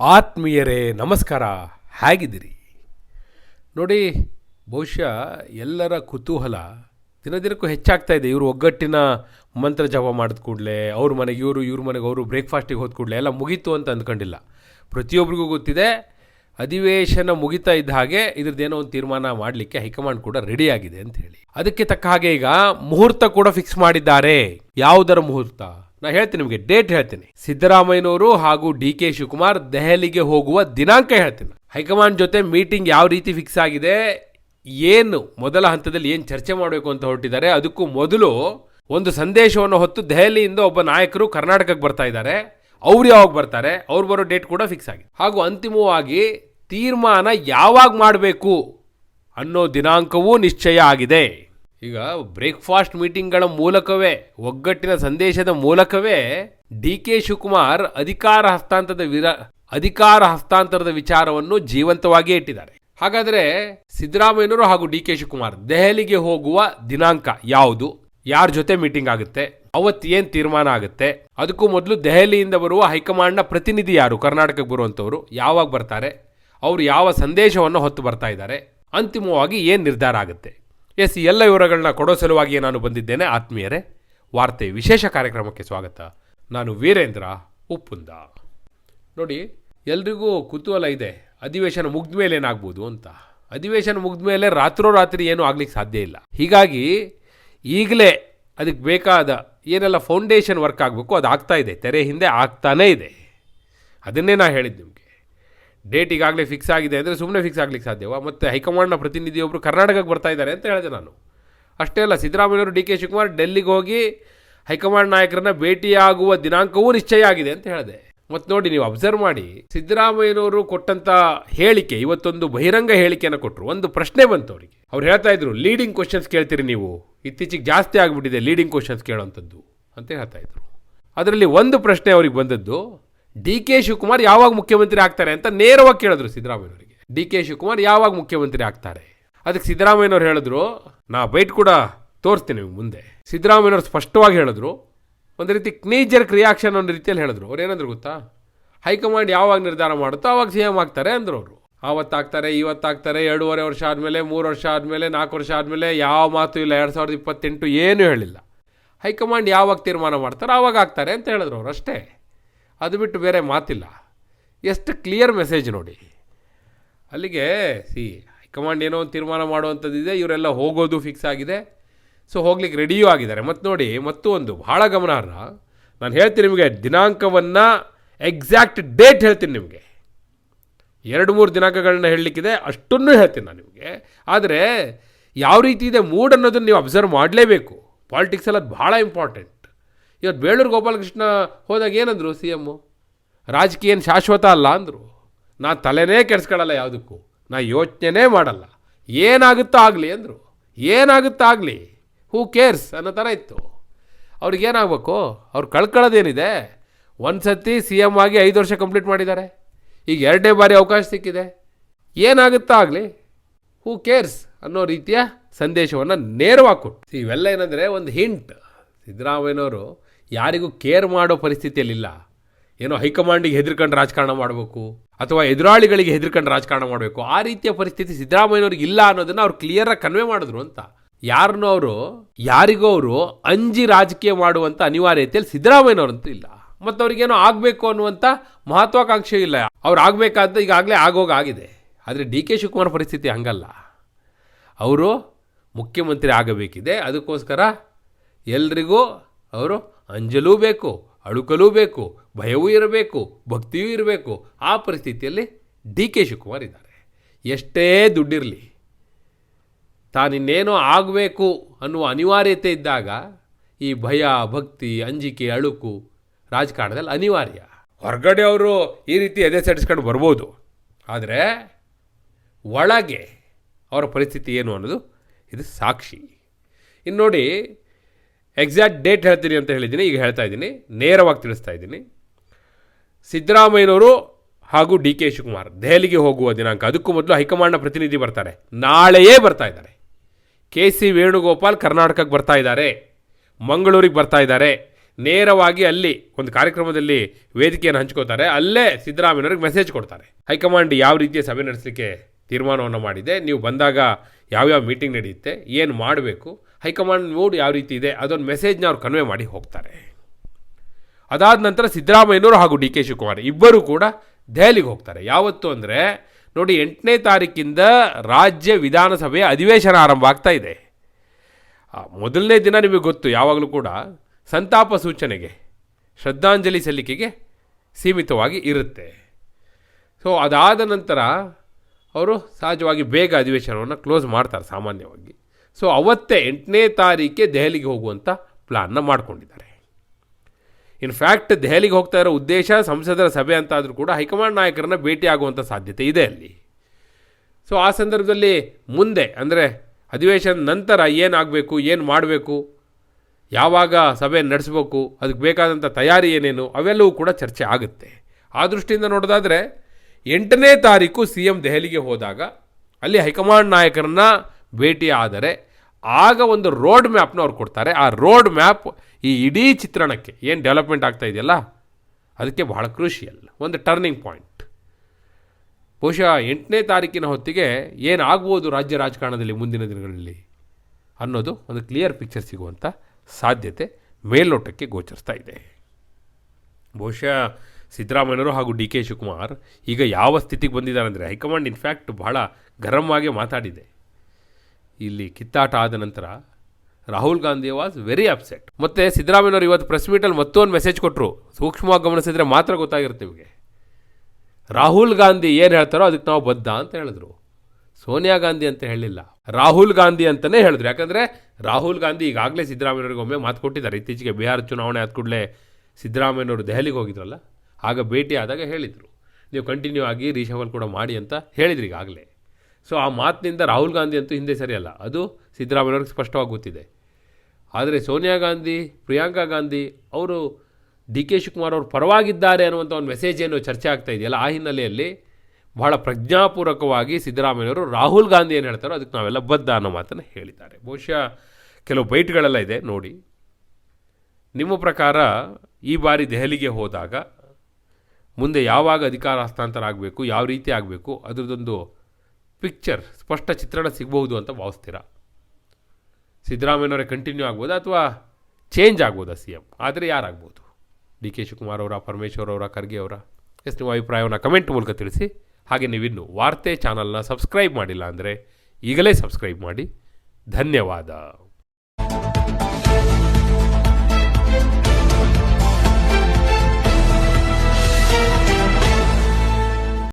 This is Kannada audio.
ಆತ್ಮೀಯರೇ, ನಮಸ್ಕಾರ. ಹೇಗಿದ್ದೀರಿ? ನೋಡಿ, ಬಹುಶಃ ಎಲ್ಲರ ಕುತೂಹಲ ದಿನದಿನಕ್ಕೂ ಹೆಚ್ಚಾಗ್ತಾ ಇದೆ. ಇವರು ಒಗ್ಗಟ್ಟಿನ ಮಂತ್ರ ಜಪ ಮಾಡಿದ ಕೂಡಲೇ, ಅವ್ರ ಮನೆಗೆ ಇವರು, ಇವ್ರ ಮನೆಗೆ ಅವರು ಬ್ರೇಕ್ಫಾಸ್ಟಿಗೆ ಹೋದ ಕೂಡಲೇ ಎಲ್ಲ ಮುಗೀತು ಅಂತ ಅಂದ್ಕೊಂಡಿಲ್ಲ. ಪ್ರತಿಯೊಬ್ಬರಿಗೂ ಗೊತ್ತಿದೆ, ಅಧಿವೇಶನ ಮುಗಿತಾ ಇದ್ದ ಹಾಗೆ ಇದ್ರದ್ದೇನೋ ಒಂದು ತೀರ್ಮಾನ ಮಾಡಲಿಕ್ಕೆ ಹೈಕಮಾಂಡ್ ಕೂಡ ರೆಡಿ ಆಗಿದೆ ಅಂತ ಹೇಳಿ. ಅದಕ್ಕೆ ತಕ್ಕ ಹಾಗೆ ಈಗ ಮುಹೂರ್ತ ಕೂಡ ಫಿಕ್ಸ್ ಮಾಡಿದ್ದಾರೆ. ಯಾವುದರ ಮುಹೂರ್ತ? ನಾ ಹೇಳ್ತೀನಿ ನಿಮಗೆ ಡೇಟ್ ಹೇಳ್ತೀನಿ. ಸಿದ್ದರಾಮಯ್ಯನವರು ಹಾಗೂ ಡಿ ಕೆ ಶಿವಕುಮಾರ್ ದೆಹಲಿಗೆ ಹೋಗುವ ದಿನಾಂಕ ಹೇಳ್ತೀನಿ. ಹೈಕಮಾಂಡ್ ಜೊತೆ ಮೀಟಿಂಗ್ ಯಾವ ರೀತಿ ಫಿಕ್ಸ್ ಆಗಿದೆ, ಏನು ಮೊದಲ ಹಂತದಲ್ಲಿ ಏನು ಚರ್ಚೆ ಮಾಡಬೇಕು ಅಂತ ಹೊರಟಿದ್ದಾರೆ, ಅದಕ್ಕೂ ಮೊದಲು ಒಂದು ಸಂದೇಶವನ್ನು ಹೊತ್ತು ದೆಹಲಿಯಿಂದ ಒಬ್ಬ ನಾಯಕರು ಕರ್ನಾಟಕಕ್ಕೆ ಬರ್ತಾ ಇದ್ದಾರೆ. ಅವ್ರು ಯಾವಾಗ ಬರ್ತಾರೆ, ಅವ್ರು ಬರೋ ಡೇಟ್ ಕೂಡ ಫಿಕ್ಸ್ ಆಗಿದೆ. ಹಾಗೂ ಅಂತಿಮವಾಗಿ ತೀರ್ಮಾನ ಯಾವಾಗ ಮಾಡಬೇಕು ಅನ್ನೋ ದಿನಾಂಕವೂ ನಿಶ್ಚಯ ಆಗಿದೆ. ಈಗ ಬ್ರೇಕ್ಫಾಸ್ಟ್ ಮೀಟಿಂಗ್ಗಳ ಮೂಲಕವೇ, ಒಗ್ಗಟ್ಟಿನ ಸಂದೇಶದ ಮೂಲಕವೇ ಡಿ ಕೆ ಶಿವಕುಮಾರ್ ಅಧಿಕಾರ ಹಸ್ತಾಂತರದ ವಿರ, ಅಧಿಕಾರ ಹಸ್ತಾಂತರದ ವಿಚಾರವನ್ನು ಜೀವಂತವಾಗಿಯೇ ಇಟ್ಟಿದ್ದಾರೆ. ಹಾಗಾದರೆ ಸಿದ್ದರಾಮಯ್ಯನವರು ಹಾಗೂ ಡಿ ಕೆ ಶಿವಕುಮಾರ್ ದೆಹಲಿಗೆ ಹೋಗುವ ದಿನಾಂಕ ಯಾವುದು? ಯಾರ ಜೊತೆ ಮೀಟಿಂಗ್ ಆಗುತ್ತೆ? ಅವತ್ತು ಏನು ತೀರ್ಮಾನ ಆಗುತ್ತೆ? ಅದಕ್ಕೂ ಮೊದಲು ದೆಹಲಿಯಿಂದ ಬರುವ ಹೈಕಮಾಂಡ್ನ ಪ್ರತಿನಿಧಿ ಯಾರು? ಕರ್ನಾಟಕಕ್ಕೆ ಬರುವಂಥವರು ಯಾವಾಗ ಬರ್ತಾರೆ? ಅವರು ಯಾವ ಸಂದೇಶವನ್ನು ಹೊತ್ತು ಬರ್ತಾ ಇದ್ದಾರೆ? ಅಂತಿಮವಾಗಿ ಏನು ನಿರ್ಧಾರ ಆಗುತ್ತೆ? ಎಸ್ ಎಲ್ಲ ವಿವರಗಳನ್ನ ಕೊಡೋ ಸಲುವಾಗಿಯೇ ನಾನು ಬಂದಿದ್ದೇನೆ. ಆತ್ಮೀಯರೇ, ವಾರ್ತೆ ವಿಶೇಷ ಕಾರ್ಯಕ್ರಮಕ್ಕೆ ಸ್ವಾಗತ. ನಾನು ವೀರೇಂದ್ರ ಉಪ್ಪುಂದ. ನೋಡಿ, ಎಲ್ರಿಗೂ ಕುತೂಹಲ ಇದೆ. ಅಧಿವೇಶನ ಮುಗ್ದ ಮೇಲೆ ಏನಾಗ್ಬೋದು ಅಂತ. ಅಧಿವೇಶನ ಮುಗ್ದ ಮೇಲೆ ರಾತ್ರೋರಾತ್ರಿ ಏನೂ ಆಗ್ಲಿಕ್ಕೆ ಸಾಧ್ಯ ಇಲ್ಲ. ಹೀಗಾಗಿ ಈಗಲೇ ಅದಕ್ಕೆ ಬೇಕಾದ ಏನೆಲ್ಲ ಫೌಂಡೇಶನ್ ವರ್ಕ್ ಆಗಬೇಕು ಅದು ಆಗ್ತಾ ಇದೆ. ತೆರೆ ಹಿಂದೆ ಆಗ್ತಾನೇ ಇದೆ. ಅದನ್ನೇ ನಾ ಹೇಳಿದ್ದು ನಿಮಗೆ. ಡೇಟ್ ಈಗಾಗಲೇ ಫಿಕ್ಸ್ ಆಗಿದೆ ಅಂದರೆ ಸುಮ್ಮನೆ ಫಿಕ್ಸ್ ಆಗ್ಲಿಕ್ಕೆ ಸಾಧ್ಯವ? ಮತ್ತು ಹೈಕಮಾಂಡ್ನ ಪ್ರತಿನಿಧಿಯೊಬ್ಬರು ಕರ್ನಾಟಕಕ್ಕೆ ಬರ್ತಾ ಇದ್ದಾರೆ ಅಂತ ಹೇಳಿದೆ ನಾನು. ಅಷ್ಟೇ ಅಲ್ಲ ಸಿದ್ದರಾಮಯ್ಯವರು ಡಿ ಕೆ ಶಿವಕುಮಾರ್ ಡೆಲ್ಲಿಗೆ ಹೋಗಿ ಹೈಕಮಾಂಡ್ ನಾಯಕರನ್ನ ಭೇಟಿಯಾಗುವ ದಿನಾಂಕವೂ ನಿಶ್ಚಯ ಆಗಿದೆ ಅಂತ ಹೇಳಿದೆ. ಮತ್ತು ನೋಡಿ, ನೀವು ಅಬ್ಸರ್ವ್ ಮಾಡಿ, ಸಿದ್ದರಾಮಯ್ಯನವರು ಕೊಟ್ಟಂಥ ಹೇಳಿಕೆ, ಇವತ್ತೊಂದು ಬಹಿರಂಗ ಹೇಳಿಕೆಯನ್ನು ಕೊಟ್ಟರು ಒಂದು ಪ್ರಶ್ನೆ ಬಂತು ಅವರಿಗೆ. ಅವ್ರು ಹೇಳ್ತಾ ಇದ್ರು ಲೀಡಿಂಗ್ ಕ್ವಶನ್ಸ್ ಕೇಳ್ತೀರಿ ನೀವು. ಇತ್ತೀಚೆಗೆ ಜಾಸ್ತಿ ಆಗಿಬಿಟ್ಟಿದೆ ಲೀಡಿಂಗ್ ಕ್ವಶನ್ಸ್ ಕೇಳೋವಂಥದ್ದು ಅಂತ ಹೇಳ್ತಾ ಇದ್ರು. ಅದರಲ್ಲಿ ಒಂದು ಪ್ರಶ್ನೆ ಅವ್ರಿಗೆ ಬಂದದ್ದು ಡಿ ಕೆ ಶಿವಕುಮಾರ್ ಯಾವಾಗ ಮುಖ್ಯಮಂತ್ರಿ ಆಗ್ತಾರೆ ಅಂತ ನೇರವಾಗಿ ಕೇಳಿದ್ರು ಸಿದ್ದರಾಮಯ್ಯನವರಿಗೆ ಡಿ ಕೆ ಶಿವಕುಮಾರ್ ಯಾವಾಗ ಮುಖ್ಯಮಂತ್ರಿ ಆಗ್ತಾರೆ? ಅದಕ್ಕೆ ಸಿದ್ದರಾಮಯ್ಯನವ್ರು ಹೇಳಿದ್ರು, ನಾ ಬೈಟ್ ಕೂಡ ತೋರಿಸ್ತೀನಿ ನಿಮ್ಗೆ ಮುಂದೆ. ಸಿದ್ದರಾಮಯ್ಯನವ್ರು ಸ್ಪಷ್ಟವಾಗಿ ಹೇಳಿದ್ರು, ಒಂದು ರೀತಿ ಕ್ನೇಜರ್ಕ್ ರಿಯಾಕ್ಷನ್ ಒಂದು ರೀತಿಯಲ್ಲಿ ಹೇಳಿದ್ರು. ಅವ್ರು ಏನಂದ್ರು ಗೊತ್ತಾ? ಹೈಕಮಾಂಡ್ ಯಾವಾಗ ನಿರ್ಧಾರ ಮಾಡುತ್ತೋ ಆವಾಗ ಸಿ ಎಂ ಆಗ್ತಾರೆ ಅಂದರು ಅವರು. ಆವತ್ತಾಗ್ತಾರೆ ಇವತ್ತಾಗ್ತಾರೆ ಎರಡೂವರೆ ವರ್ಷ ಆದಮೇಲೆ, ಮೂರು ವರ್ಷ ಆದಮೇಲೆ, ನಾಲ್ಕು ವರ್ಷ ಆದಮೇಲೆ ಯಾವ ಮಾತು ಇಲ್ಲ. ಎರಡು ಸಾವಿರದ ಇಪ್ಪತ್ತೆಂಟು ಏನೂ ಹೇಳಿಲ್ಲ. ಹೈಕಮಾಂಡ್ ಯಾವಾಗ ತೀರ್ಮಾನ ಮಾಡ್ತಾರೋ ಆವಾಗ ಆಗ್ತಾರೆ ಅಂತ ಹೇಳಿದ್ರು ಅವ್ರು ಅಷ್ಟೇ. ಅದು ಬಿಟ್ಟು ಬೇರೆ ಮಾತಿಲ್ಲ. ಎಷ್ಟು ಕ್ಲಿಯರ್ ಮೆಸೇಜ್ ನೋಡಿ. ಅಲ್ಲಿಗೆ ಸಿ, ಹೈಕಮಾಂಡ್ ಏನೋ ಒಂದು ತೀರ್ಮಾನ ಮಾಡುವಂಥದ್ದಿದೆ, ಇವರೆಲ್ಲ ಹೋಗೋದು ಫಿಕ್ಸ್ ಆಗಿದೆ. ಸೊ ಹೋಗ್ಲಿಕ್ಕೆ ರೆಡಿಯೂ ಆಗಿದ್ದಾರೆ. ಮತ್ತು ನೋಡಿ, ಮತ್ತೂ ಒಂದು ಭಾಳ ಗಮನಾರ್ಹ ನಾನು ಹೇಳ್ತೀನಿ ನಿಮಗೆ, ದಿನಾಂಕವನ್ನು ಎಕ್ಸಾಕ್ಟ್ ಡೇಟ್ ಹೇಳ್ತೀನಿ ನಿಮಗೆ. ಎರಡು ಮೂರು ದಿನಾಂಕಗಳನ್ನ ಹೇಳಲಿಕ್ಕಿದೆ, ಅಷ್ಟನ್ನು ಹೇಳ್ತೀನಿ ನಾನು ನಿಮಗೆ. ಆದರೆ, ಯಾವ ರೀತಿ ಇದೆ ಮೂಡ್ ಅನ್ನೋದನ್ನು ನೀವು ಅಬ್ಸರ್ವ್ ಮಾಡಲೇಬೇಕು. ಪಾಲಿಟಿಕ್ಸಲ್ಲಿ ಅದು ಭಾಳ ಇಂಪಾರ್ಟೆಂಟ್ ಇವತ್ತು ಬೇಳೂರು ಗೋಪಾಲಕೃಷ್ಣ ಹೋದಾಗ ಏನಂದರು ಸಿ ಎಮ್ಮು ರಾಜಕೀಯ ಏನು ಶಾಶ್ವತ ಅಲ್ಲ ಅಂದರು. ನಾ ತಲೆನೇ ಕೆಡಿಸ್ಕೊಳ್ಳಲ್ಲ ಯಾವುದಕ್ಕೂ. ನಾ ಯೋಚನೆ ಮಾಡಲ್ಲ. ಏನಾಗುತ್ತೋ ಆಗಲಿ ಅಂದರು. ಏನಾಗುತ್ತೋ ಆಗಲಿ. ಹೂ ಕೇರ್ಸ್ ಅನ್ನೋ ಥರ ಇತ್ತು. ಅವ್ರಿಗೇನಾಗಬೇಕು ಅವ್ರು ಕಳ್ಕೊಳ್ಳೋದೇನಿದೆ? ಒಂದು ಸತಿ ಸಿ ಎಂ ಆಗಿ ಐದು ವರ್ಷ ಕಂಪ್ಲೀಟ್ ಮಾಡಿದ್ದಾರೆ. ಈಗ ಎರಡನೇ ಬಾರಿ ಅವಕಾಶ ಸಿಕ್ಕಿದೆ. ಏನಾಗುತ್ತೋ ಆಗಲಿ. ಹೂ ಕೇರ್ಸ್ ಅನ್ನೋ ರೀತಿಯ ಸಂದೇಶವನ್ನು ನೇರವಾಗಿ ಕೊಟ್ಟು. ಇವೆಲ್ಲ ಏನಂದರೆ ಒಂದು ಹಿಂಟ್ ಸಿದ್ದರಾಮಯ್ಯನವರು ಯಾರಿಗೂ ಕೇರ್ ಮಾಡೋ ಪರಿಸ್ಥಿತಿಯಲ್ಲಿಲ್ಲ. ಏನೋ ಹೈಕಮಾಂಡಿಗೆ ಹೆದರ್ಕೊಂಡು ರಾಜಕಾರಣ ಮಾಡಬೇಕು, ಅಥವಾ ಎದುರಾಳಿಗಳಿಗೆ ಹೆದರ್ಕೊಂಡು ರಾಜಕಾರಣ ಮಾಡಬೇಕು, ಆ ರೀತಿಯ ಪರಿಸ್ಥಿತಿ ಸಿದ್ದರಾಮಯ್ಯನವ್ರಿಗೆ ಇಲ್ಲ ಅನ್ನೋದನ್ನು ಅವ್ರು ಕ್ಲಿಯರಾಗಿ ಕನ್ವೆ ಮಾಡಿದ್ರು ಅಂತ. ಯಾರನ್ನೋ ಅವರು, ಯಾರಿಗೂ ಅವರು ಅಂಜಿ ರಾಜಕೀಯ ಮಾಡುವಂಥ ಅನಿವಾರ್ಯತೆಯಲ್ಲಿ ಸಿದ್ದರಾಮಯ್ಯನವ್ರಂತೂ ಇಲ್ಲ. ಮತ್ತು ಅವ್ರಿಗೇನೋ ಆಗಬೇಕು ಅನ್ನುವಂಥ ಮಹತ್ವಾಕಾಂಕ್ಷೆ ಇಲ್ಲ. ಅವ್ರು ಆಗಬೇಕಾದ ಈಗಾಗಲೇ ಆಗೋಗ ಆಗಿದೆ. ಆದರೆ ಡಿ ಕೆ ಶಿವಕುಮಾರ್ ಪರಿಸ್ಥಿತಿ ಹಂಗಲ್ಲ. ಅವರು ಮುಖ್ಯಮಂತ್ರಿ ಆಗಬೇಕಿದೆ. ಅದಕ್ಕೋಸ್ಕರ ಎಲ್ರಿಗೂ ಅವರು ಅಂಜಲೂ ಬೇಕು, ಅಳುಕಲೂ ಬೇಕು, ಭಯವೂ ಇರಬೇಕು, ಭಕ್ತಿಯೂ ಇರಬೇಕು. ಆ ಪರಿಸ್ಥಿತಿಯಲ್ಲಿ ಡಿ ಕೆ ಶಿವಕುಮಾರ್ ಇದ್ದಾರೆ. ಎಷ್ಟೇ ದುಡ್ಡಿರಲಿ, ತಾನಿನ್ನೇನೋ ಆಗಬೇಕು ಅನ್ನುವ ಅನಿವಾರ್ಯತೆ ಇದ್ದಾಗ ಈ ಭಯ, ಭಕ್ತಿ, ಅಂಜಿಕೆ, ಅಳುಕು ರಾಜಕಾರಣದಲ್ಲಿ ಅನಿವಾರ್ಯ. ಹೊರಗಡೆ ಅವರು ಈ ರೀತಿ ಎದೆ ಸಡಿಸ್ಕೊಂಡು ಬರ್ಬೋದು. ಆದರೆ ಒಳಗೆ ಅವರ ಪರಿಸ್ಥಿತಿ ಏನು ಅನ್ನೋದು ಇದು ಸಾಕ್ಷಿ. ಇನ್ನು ನೋಡಿ ಎಕ್ಸಾಕ್ಟ್ ಡೇಟ್ ಹೇಳ್ತೀನಿ ಅಂತ ಹೇಳಿದ್ದೀನಿ, ಈಗ ಹೇಳ್ತಾ ಇದ್ದೀನಿ, ನೇರವಾಗಿ ತಿಳಿಸ್ತಾ ಇದ್ದೀನಿ. ಸಿದ್ದರಾಮಯ್ಯನವರು ಹಾಗೂ ಡಿ ಕೆ ಶಿವಕುಮಾರ್ ದೆಹಲಿಗೆ ಹೋಗುವ ದಿನಾಂಕ, ಅದಕ್ಕೂ ಮೊದಲು ಹೈಕಮಾಂಡ್ನ ಪ್ರತಿನಿಧಿ ಬರ್ತಾರೆ. ನಾಳೆಯೇ ಬರ್ತಾ ಇದ್ದಾರೆ. ಕೆ ಸಿ ವೇಣುಗೋಪಾಲ್ ಕರ್ನಾಟಕಕ್ಕೆ ಬರ್ತಾ ಇದ್ದಾರೆ. ಮಂಗಳೂರಿಗೆ ಬರ್ತಾ ಇದ್ದಾರೆ. ನೇರವಾಗಿ ಅಲ್ಲಿ ಒಂದು ಕಾರ್ಯಕ್ರಮದಲ್ಲಿ ವೇದಿಕೆಯನ್ನು ಹಂಚ್ಕೋತಾರೆ ಅಲ್ಲೇ ಸಿದ್ದರಾಮಯ್ಯವ್ರಿಗೆ ಮೆಸೇಜ್ ಕೊಡ್ತಾರೆ. ಹೈಕಮಾಂಡ್ ಯಾವ ರೀತಿಯ ಸಭೆ ನಡೆಸಲಿಕ್ಕೆ ತೀರ್ಮಾನವನ್ನು ಮಾಡಿದೆ? ನೀವು ಬಂದಾಗ ಯಾವ್ಯಾವ ಮೀಟಿಂಗ್ ನಡೆಯುತ್ತೆ? ಏನು ಮಾಡಬೇಕು? ಹೈಕಮಾಂಡ್ ಮೂಡ್ ಯಾವ ರೀತಿ ಇದೆ, ಅದೊಂದು ಮೆಸೇಜ್ನ ಅವ್ರು ಕನ್ವೆ ಮಾಡಿ ಹೋಗ್ತಾರೆ. ಅದಾದ ನಂತರ ಸಿದ್ದರಾಮಯ್ಯನವರು ಹಾಗೂ ಡಿ ಕೆ ಶಿವಕುಮಾರ್ ಇಬ್ಬರು ಕೂಡ ದೆಹಲಿಗೆ ಹೋಗ್ತಾರೆ. ಯಾವತ್ತು ಅಂದರೆ, ನೋಡಿ ಎಂಟನೇ ತಾರೀಕಿಂದ ರಾಜ್ಯ ವಿಧಾನಸಭೆಯ ಅಧಿವೇಶನ ಆರಂಭ ಆಗ್ತಾ ಇದೆ. ಮೊದಲನೇ ದಿನ ನಿಮಗೆ ಗೊತ್ತು, ಯಾವಾಗಲೂ ಕೂಡ ಸಂತಾಪ ಸೂಚನೆಗೆ, ಶ್ರದ್ಧಾಂಜಲಿ ಸಲ್ಲಿಕೆಗೆ ಸೀಮಿತವಾಗಿ ಇರುತ್ತೆ. ಸೊ ಅದಾದ ನಂತರ ಅವರು ಸಹಜವಾಗಿ ಬೇಗ ಅಧಿವೇಶನವನ್ನು ಕ್ಲೋಸ್ ಮಾಡ್ತಾರೆ ಸಾಮಾನ್ಯವಾಗಿ. ಸೊ ಅವತ್ತೇ ಎಂಟನೇ ತಾರೀಕೆ ದೆಹಲಿಗೆ ಹೋಗುವಂಥ ಪ್ಲಾನ್ನ ಮಾಡ್ಕೊಂಡಿದ್ದಾರೆ. ಇನ್ಫ್ಯಾಕ್ಟ್ ದೆಹಲಿಗೆ ಹೋಗ್ತಾ ಇರೋ ಉದ್ದೇಶ ಸಂಸದರ ಸಭೆ ಅಂತಾದರೂ ಕೂಡ ಹೈಕಮಾಂಡ್ ನಾಯಕರನ್ನ ಭೇಟಿ ಆಗುವಂಥ ಸಾಧ್ಯತೆ ಇದೆ ಅಲ್ಲಿ. ಸೊ ಆ ಸಂದರ್ಭದಲ್ಲಿ ಮುಂದೆ ಅಂದರೆ ಅಧಿವೇಶನ ನಂತರ ಏನಾಗಬೇಕು, ಏನು ಮಾಡಬೇಕು, ಯಾವಾಗ ಸಭೆ ನಡೆಸಬೇಕು, ಅದಕ್ಕೆ ಬೇಕಾದಂಥ ತಯಾರಿ ಏನೇನು, ಅವೆಲ್ಲವೂ ಕೂಡ ಚರ್ಚೆ ಆಗುತ್ತೆ. ಆ ದೃಷ್ಟಿಯಿಂದ ನೋಡೋದಾದರೆ ಎಂಟನೇ ತಾರೀಕು ಸಿ ಎಂ ದೆಹಲಿಗೆ ಹೋದಾಗ ಅಲ್ಲಿ ಹೈಕಮಾಂಡ್ ನಾಯಕರನ್ನ ಭೇಟಿ ಆದರೆ ಆಗ ಒಂದು ರೋಡ್ ಮ್ಯಾಪ್ನ ಅವ್ರು ಕೊಡ್ತಾರೆ. ಆ ರೋಡ್ ಮ್ಯಾಪ್ ಈ ಇಡೀ ಚಿತ್ರಣಕ್ಕೆ ಏನು ಡೆವಲಪ್ಮೆಂಟ್ ಆಗ್ತಾ ಇದೆಯಲ್ಲ? ಅದಕ್ಕೆ ಬಹಳ ಕ್ರೂಷಿಯಲ್ ಒಂದು ಟರ್ನಿಂಗ್ ಪಾಯಿಂಟ್ ಬಹುಶಃ ಎಂಟನೇ ತಾರೀಕಿನ ಹೊತ್ತಿಗೆ ಏನಾಗ್ಬೋದು ರಾಜ್ಯ ರಾಜಕಾರಣದಲ್ಲಿ ಮುಂದಿನ ದಿನಗಳಲ್ಲಿ ಅನ್ನೋದು ಒಂದು ಕ್ಲಿಯರ್ ಪಿಕ್ಚರ್ ಸಿಗುವಂಥ ಸಾಧ್ಯತೆ ಮೇಲ್ನೋಟಕ್ಕೆ ಗೋಚರಿಸ್ತಾ ಇದೆ. ಬಹುಶಃ ಸಿದ್ದರಾಮಯ್ಯನವರು ಹಾಗೂ ಡಿ ಕೆ ಶಿವಕುಮಾರ್ ಈಗ ಯಾವ ಸ್ಥಿತಿಗೆ ಬಂದಿದ್ದಾರೆ ಅಂದರೆ ಹೈಕಮಾಂಡ್ ಇನ್ಫ್ಯಾಕ್ಟ್ ಬಹಳ ಗರಂವಾಗಿ ಮಾತಾಡಿದೆ. ಇಲ್ಲಿ ಕಿತ್ತಾಟ ಆದ ನಂತರ Rahul Gandhi was very upset ಮತ್ತು ಸಿದ್ದರಾಮಯ್ಯವರು ಇವತ್ತು ಪ್ರೆಸ್ ಮೀಟಲ್ಲಿ ಮತ್ತೊಂದು ಮೆಸೇಜ್ ಕೊಟ್ಟರು ಸೂಕ್ಷ್ಮವಾಗಿ ಗಮನಿಸಿದ್ರೆ ಮಾತ್ರ ಗೊತ್ತಾಗಿರುತ್ತೆ ನಿಮಗೆ. ರಾಹುಲ್ ಗಾಂಧಿ ಏನು ಹೇಳ್ತಾರೋ ಅದಕ್ಕೆ ನಾವು ಬದ್ಧ ಅಂತ ಹೇಳಿದ್ರು. ಸೋನಿಯಾ ಗಾಂಧಿ ಅಂತ ಹೇಳಿಲ್ಲ. ರಾಹುಲ್ ಗಾಂಧಿ ಅಂತಲೇ ಹೇಳಿದ್ರು. ಯಾಕಂದರೆ ರಾಹುಲ್ ಗಾಂಧಿ ಈಗಾಗಲೇ ಸಿದ್ದರಾಮಯ್ಯವ್ರಿಗೆ ಒಮ್ಮೆ ಮಾತು ಕೊಟ್ಟಿದ್ದಾರೆ. ಇತ್ತೀಚೆಗೆ ಬಿಹಾರ ಚುನಾವಣೆ ಆದ ಕೂಡಲೇ ಸಿದ್ದರಾಮಯ್ಯವರು ದೆಹಲಿಗೆ ಹೋಗಿದ್ರಲ್ಲ? ಆಗ ಭೇಟಿ ಆದಾಗ ಹೇಳಿದರು. ನೀವು ಕಂಟಿನ್ಯೂ ಆಗಿ ರೀಶಫಲ್ ಕೂಡ ಮಾಡಿ ಅಂತ ಹೇಳಿದ್ರಿ ಈಗಾಗಲೇ. ಸೊ ಆ ಮಾತಿನಿಂದ ರಾಹುಲ್ ಗಾಂಧಿ ಅಂತೂ ಹಿಂದೆ ಸರಿಯಲ್ಲ. ಅದು ಸಿದ್ದರಾಮಯ್ಯವ್ರಿಗೆ ಸ್ಪಷ್ಟವಾಗಿ ಗೊತ್ತಿದೆ. ಆದರೆ ಸೋನಿಯಾ ಗಾಂಧಿ, ಪ್ರಿಯಾಂಕಾ ಗಾಂಧಿ ಅವರು ಡಿ ಕೆ ಶಿವಕುಮಾರ್ ಅವರು ಪರವಾಗಿದ್ದಾರೆ ಅನ್ನುವಂಥ ಒಂದು ಮೆಸೇಜ್ ಏನು ಚರ್ಚೆ ಆಗ್ತಾ ಇದೆಯಲ್ಲ, ಆ ಹಿನ್ನೆಲೆಯಲ್ಲಿ ಬಹಳ ಪ್ರಜ್ಞಾಪೂರ್ವಕವಾಗಿ ಸಿದ್ದರಾಮಯ್ಯವರು ರಾಹುಲ್ ಗಾಂಧಿ ಏನು ಹೇಳ್ತಾರೋ ಅದಕ್ಕೆ ನಾವೆಲ್ಲ ಬದ್ಧ ಅನ್ನೋ ಮಾತನ್ನು ಹೇಳಿದ್ದಾರೆ. ಬಹುಶಃ ಕೆಲವು ಬೈಟ್ಗಳೆಲ್ಲ ಇದೆ, ನೋಡಿ. ನಿಮ್ಮ ಪ್ರಕಾರ ಈ ಬಾರಿ ದೆಹಲಿಗೆ ಹೋದಾಗ ಮುಂದೆ ಯಾವಾಗ ಅಧಿಕಾರ ಹಸ್ತಾಂತರ ಆಗಬೇಕು ಯಾವ ರೀತಿ ಆಗಬೇಕು, ಅದರದ್ದೊಂದು ಪಿಕ್ಚರ್ ಸ್ಪಷ್ಟ ಚಿತ್ರಣ ಸಿಗಬಹುದು ಅಂತ ಭಾವಿಸ್ತೀರಾ? ಸಿದ್ದರಾಮಯ್ಯನವರೇ ಕಂಟಿನ್ಯೂ ಆಗ್ಬೋದಾ ಅಥವಾ ಚೇಂಜ್ ಆಗ್ಬೋದಾ ಸಿ ಎಂ ಆದರೆ ಯಾರಾಗ್ಬೋದು? ಡಿ ಕೆ ಶಿವಕುಮಾರ್ ಅವರ, ಪರಮೇಶ್ವರ್ ಅವರ, ಖರ್ಗೆ ಅವರ? ಎಸ್ ನಿಮ್ಮ ಅಭಿಪ್ರಾಯವನ್ನು ಕಮೆಂಟ್ ಮೂಲಕ ತಿಳಿಸಿ. ಹಾಗೆ ನೀವಿನ್ನು ವಾರ್ತೆ ಚಾನಲ್ನ ಸಬ್ಸ್ಕ್ರೈಬ್ ಮಾಡಿಲ್ಲ ಅಂದರೆ ಈಗಲೇ ಸಬ್ಸ್ಕ್ರೈಬ್ ಮಾಡಿ. ಧನ್ಯವಾದ.